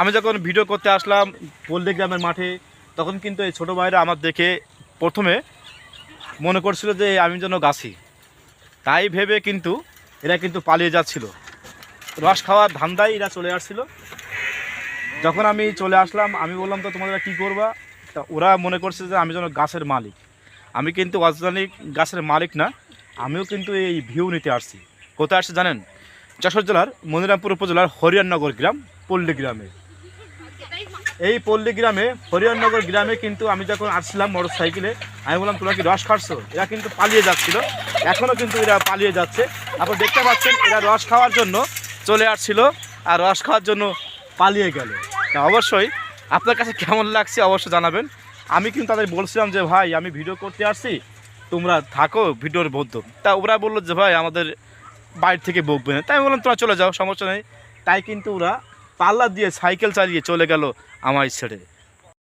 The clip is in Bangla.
আমি যখন ভিডিও করতে আসলাম পল্লী গ্রামের মাঠে, তখন কিন্তু এই ছোটো ভাইরা আমার দেখে প্রথমে মনে করছিল যে আমি যেন গাছি। তাই ভেবে কিন্তু এরা কিন্তু পালিয়ে যাচ্ছিল। রস খাওয়ার ধান্দায় এরা চলে আসছিল। যখন আমি চলে আসলাম, আমি বললাম, তো তোমাদের কী করবা? তা ওরা মনে করছে যে আমি যেন গাছের মালিক। আমি কিন্তু অরিজিনালি গাছের মালিক না, আমিও কিন্তু এই ভিউ নিতে আসছি। কোথায় আসছে জানেন? যশোর জেলার মনিরামপুর উপজেলার হরিয়াননগর গ্রাম পল্লী গ্রামে। এই পল্লী গ্রামে হরিয়াননগর গ্রামে কিন্তু আমি যখন আসছিলাম মোটর সাইকেলে আমি বললাম, তোমরা কি রস খাচ্ছ? এরা কিন্তু পালিয়ে যাচ্ছিল। এখনও কিন্তু এরা পালিয়ে যাচ্ছে। আপনার দেখতে পাচ্ছেন, এরা রস খাওয়ার জন্য চলে আসছিল আর রস খাওয়ার জন্য পালিয়ে গেল। অবশ্যই আপনার কাছে কেমন লাগছে অবশ্যই জানাবেন। আমি কিন্তু তাদের বলছিলাম যে, ভাই, আমি ভিডিও করতে আসছি। তোমরা থাকো ভিডিওর বদ্ধ তা ওরা বলল যে, ভাই, আমাদের বাইরে থেকে বকবে না। তাই আমি বললাম, তোমরা চলে যাও, সমস্যা নেই। তাই কিন্তু ওরা পাল্লা দিয়ে সাইকেল চালিয়ে চলে গেল আমার ছেড়ে।